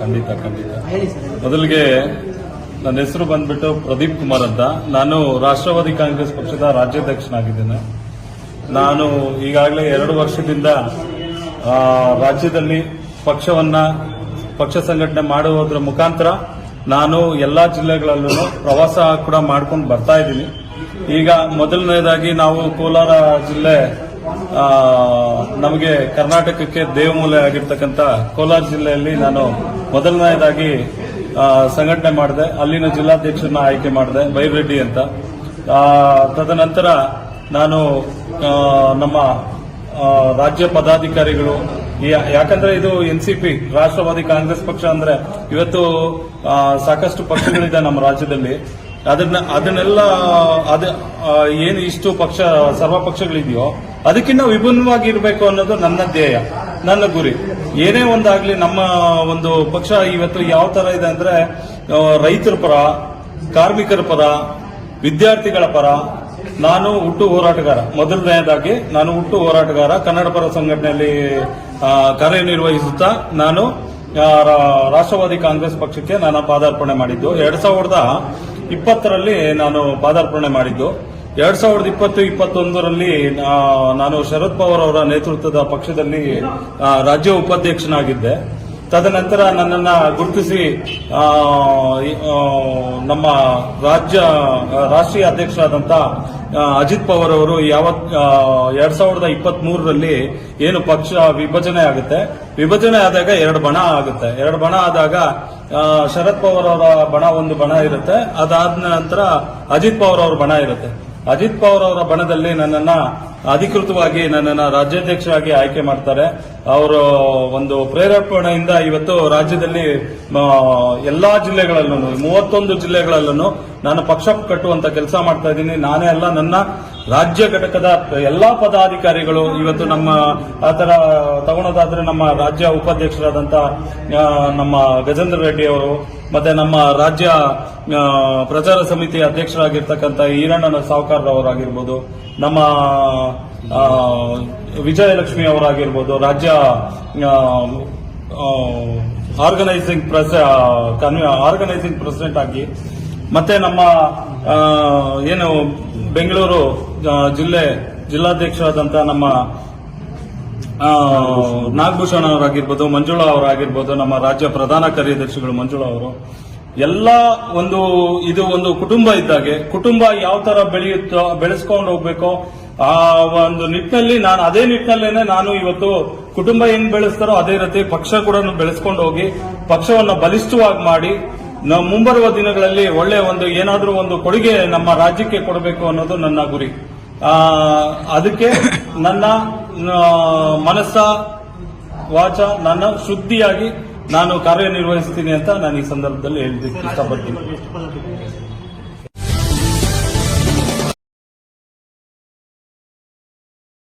ಖಂಡಿತ ಖಂಡಿತ. ಮೊದಲಿಗೆ ನನ್ನ ಹೆಸರು ಬಂದ್ಬಿಟ್ಟು ಪ್ರದೀಪ್ ಕುಮಾರ್ ಅಂತ. ನಾನು ರಾಷ್ಟ್ರವಾದಿ ಕಾಂಗ್ರೆಸ್ ಪಕ್ಷದ ರಾಜ್ಯಾಧ್ಯಕ್ಷನಾಗಿದ್ದೇನೆ. ನಾನು ಈಗಾಗಲೇ ಎರಡು ವರ್ಷದಿಂದ ರಾಜ್ಯದಲ್ಲಿ ಪಕ್ಷವನ್ನ ಪಕ್ಷ ಸಂಘಟನೆ ಮಾಡುವುದರ ಮುಖಾಂತರ ನಾನು ಎಲ್ಲಾ ಜಿಲ್ಲೆಗಳಲ್ಲೂ ಪ್ರವಾಸ ಕೂಡ ಮಾಡ್ಕೊಂಡು ಬರ್ತಾ ಇದ್ದೀನಿ. ಈಗ ಮೊದಲನೇದಾಗಿ ನಾವು ಕೋಲಾರ ಜಿಲ್ಲೆ ನಮಗೆ ಕರ್ನಾಟಕಕ್ಕೆ ದೇವಮೂಲೆ ಆಗಿರ್ತಕ್ಕಂಥ ಕೋಲಾರ ಜಿಲ್ಲೆಯಲ್ಲಿ ನಾನು ಮೊದಲನೆಯದಾಗಿ ಸಂಘಟನೆ ಮಾಡಿದೆ. ಅಲ್ಲಿನ ಜಿಲ್ಲಾಧ್ಯಕ್ಷರನ್ನ ಆಯ್ಕೆ ಮಾಡಿದೆ ಬೈರೆಡ್ಡಿ ಅಂತ. ತದನಂತರ ನಾನು ನಮ್ಮ ರಾಜ್ಯ ಪದಾಧಿಕಾರಿಗಳು ಯಾಕಂದ್ರೆ ಇದು ಎನ್ ರಾಷ್ಟ್ರವಾದಿ ಕಾಂಗ್ರೆಸ್ ಪಕ್ಷ ಅಂದ್ರೆ ಇವತ್ತು ಸಾಕಷ್ಟು ಪಕ್ಷಗಳಿದೆ ನಮ್ಮ ರಾಜ್ಯದಲ್ಲಿ. ಅದನ್ನ, ಅದನ್ನೆಲ್ಲ, ಅದ ಏನು ಇಷ್ಟು ಪಕ್ಷ, ಸರ್ವ ಪಕ್ಷಗಳಿದೆಯೋ ಅದಕ್ಕಿಂತ ವಿಭಿನ್ನವಾಗಿ ಇರಬೇಕು ಅನ್ನೋದು ನನ್ನ ಧ್ಯೇಯ, ನನ್ನ ಗುರಿ. ಏನೇ ಒಂದಾಗ್ಲಿ ನಮ್ಮ ಒಂದು ಪಕ್ಷ ಇವತ್ತು ಯಾವ ತರ ಇದೆ ಅಂದ್ರೆ ರೈತರ ಪರ, ಕಾರ್ಮಿಕರ ಪರ, ವಿದ್ಯಾರ್ಥಿಗಳ ಪರ, ನಾನು ಹುಟ್ಟು ಹೋರಾಟಗಾರ. ಮೊದಲನೆಯದಾಗಿ ನಾನು ಹುಟ್ಟು ಹೋರಾಟಗಾರ. ಕನ್ನಡ ಪರ ಸಂಘಟನೆಯಲ್ಲಿ ಕಾರ್ಯನಿರ್ವಹಿಸುತ್ತಾ ನಾನು ರಾಷ್ಟ್ರವಾದಿ ಕಾಂಗ್ರೆಸ್ ಪಕ್ಷಕ್ಕೆ ನಾನು ಪಾದಾರ್ಪಣೆ ಮಾಡಿದ್ದು. ಎರಡ್ ಸಾವಿರದ ಇಪ್ಪತ್ತರಲ್ಲಿ ನಾನು ಪಾದಾರ್ಪಣೆ ಮಾಡಿದ್ದು. ಎರಡ್ ಸಾವಿರದ ಇಪ್ಪತ್ತು ಇಪ್ಪತ್ತೊಂದರಲ್ಲಿ ನಾನು ಶರದ್ ಪವಾರ್ ಅವರ ನೇತೃತ್ವದ ಪಕ್ಷದಲ್ಲಿ ರಾಜ್ಯ ಉಪಾಧ್ಯಕ್ಷನಾಗಿದ್ದೆ. ತದನಂತರ ನನ್ನನ್ನ ಗುರುತಿಸಿ ನಮ್ಮ ರಾಜ್ಯ ರಾಷ್ಟ್ರೀಯ ಅಧ್ಯಕ್ಷರಾದಂತ ಆ, ಅಜಿತ್ ಪವಾರ್ ಅವರು ಯಾವತ್ ಎರಡ್ ಸಾವಿರದ ಇಪ್ಪತ್ತ್ ಮೂರರಲ್ಲಿ ಏನು ಪಕ್ಷ ವಿಭಜನೆ ಆಗುತ್ತೆ? ವಿಭಜನೆ ಆದಾಗ ಎರಡು ಬಣ ಆಗುತ್ತೆ. ಎರಡು ಬಣ ಆದಾಗ ಶರದ್ ಪವಾರ್ ಅವರ ಬಣ ಒಂದು ಬಣ ಇರುತ್ತೆ. ಅದಾದ ನಂತರ ಅಜಿತ್ ಪವಾರ್ ಅವರ ಬಣ ಇರುತ್ತೆ. ಅಜಿತ್ ಪವಾರ್ ಅವರ ಬಣದಲ್ಲಿ ನನ್ನನ್ನ ಅಧಿಕೃತವಾಗಿ ನನ್ನನ್ನ ರಾಜ್ಯಾಧ್ಯಕ್ಷರಾಗಿ ಆಯ್ಕೆ ಮಾಡ್ತಾರೆ. ಅವರು ಒಂದು ಪ್ರೇರೇಪಣೆಯಿಂದ ಇವತ್ತು ರಾಜ್ಯದಲ್ಲಿ ಎಲ್ಲಾ ಜಿಲ್ಲೆಗಳಲ್ಲೂ, ಮೂವತ್ತೊಂದು ಜಿಲ್ಲೆಗಳಲ್ಲೂ ನಾನು ಪಕ್ಷ ಕಟ್ಟುವಂತ ಕೆಲಸ ಮಾಡ್ತಾ ಇದ್ದೀನಿ. ನಾನೇ ಅಲ್ಲ ನನ್ನ ರಾಜ್ಯ ಘಟಕದ ಎಲ್ಲಾ ಪದಾಧಿಕಾರಿಗಳು ಇವತ್ತು ನಮ್ಮ ಆತರ ತಗೊಳೋದಾದ್ರೆ ನಮ್ಮ ರಾಜ್ಯ ಉಪಾಧ್ಯಕ್ಷರಾದಂತ ನಮ್ಮ ಗಜೇಂದ್ರ ರೆಡ್ಡಿ ಅವರು, ಮತ್ತೆ ನಮ್ಮ ರಾಜ್ಯ ಪ್ರಚಾರ ಸಮಿತಿ ಅಧ್ಯಕ್ಷರಾಗಿರ್ತಕ್ಕಂಥ ಈರಣ್ಣನ ಸಾವುಕಾರ್ ಅವರಾಗಿರ್ಬೋದು ನಮ್ಮ ವಿಜಯಲಕ್ಷ್ಮಿ ಅವರಾಗಿರ್ಬೋದು, ರಾಜ್ಯ ಆರ್ಗನೈಸಿಂಗ್ ಪ್ರೆಸ್ ಆರ್ಗನೈಸಿಂಗ್ ಪ್ರೆಸಿಡೆಂಟ್ ಆಗಿ, ಮತ್ತೆ ನಮ್ಮ ಏನು ಬೆಂಗಳೂರು ಜಿಲ್ಲೆ ಜಿಲ್ಲಾಧ್ಯಕ್ಷರಾದಂಥ ನಮ್ಮ ನಾಗಭೂಷಣ ಅವರಾಗಿರ್ಬೋದು, ಮಂಜುಳಾ ಅವರಾಗಿರ್ಬೋದು, ನಮ್ಮ ರಾಜ್ಯ ಪ್ರಧಾನ ಕಾರ್ಯದರ್ಶಿಗಳು ಮಂಜುಳಾ ಅವರು, ಎಲ್ಲ ಒಂದು, ಇದು ಒಂದು ಕುಟುಂಬ ಇದ್ದಾಗೆ, ಕುಟುಂಬ ಯಾವ ತರ ಬೆಳೆಯುತ್ತೋ, ಬೆಳೆಸ್ಕೊಂಡು ಹೋಗ್ಬೇಕೋ, ಆ ಒಂದು ನಿಟ್ಟಿನಲ್ಲಿ ನಾನು, ಅದೇ ನಿಟ್ಟಿನಲ್ಲೇನೆ ನಾನು ಇವತ್ತು ಕುಟುಂಬ ಹೆಂಗ್ ಬೆಳೆಸ್ತಾರೋ ಅದೇ ರೀತಿ ಪಕ್ಷ ಕೂಡ ಬೆಳೆಸ್ಕೊಂಡು ಹೋಗಿ, ಪಕ್ಷವನ್ನು ಬಲಿಷ್ಠವಾಗಿ ಮಾಡಿ ನಾವು ಮುಂಬರುವ ದಿನಗಳಲ್ಲಿ ಒಳ್ಳೆಯ ಒಂದು ಏನಾದರೂ ಒಂದು ಕೊಡುಗೆ ನಮ್ಮ ರಾಜ್ಯಕ್ಕೆ ಕೊಡಬೇಕು ಅನ್ನೋದು ನನ್ನ ಗುರಿ. ಅದಕ್ಕೆ ನನ್ನ ಮನಸ್ಸ ವಾಚ ನನ್ನ ಶುದ್ಧಿಯಾಗಿ ನಾನು ಕಾರ್ಯನಿರ್ವಹಿಸ್ತೀನಿ ಅಂತ ನಾನು ಈ ಸಂದರ್ಭದಲ್ಲಿ ಹೇಳಿದ್ದೀನಿ ಇಷ್ಟಪಡ್ತೀನಿ.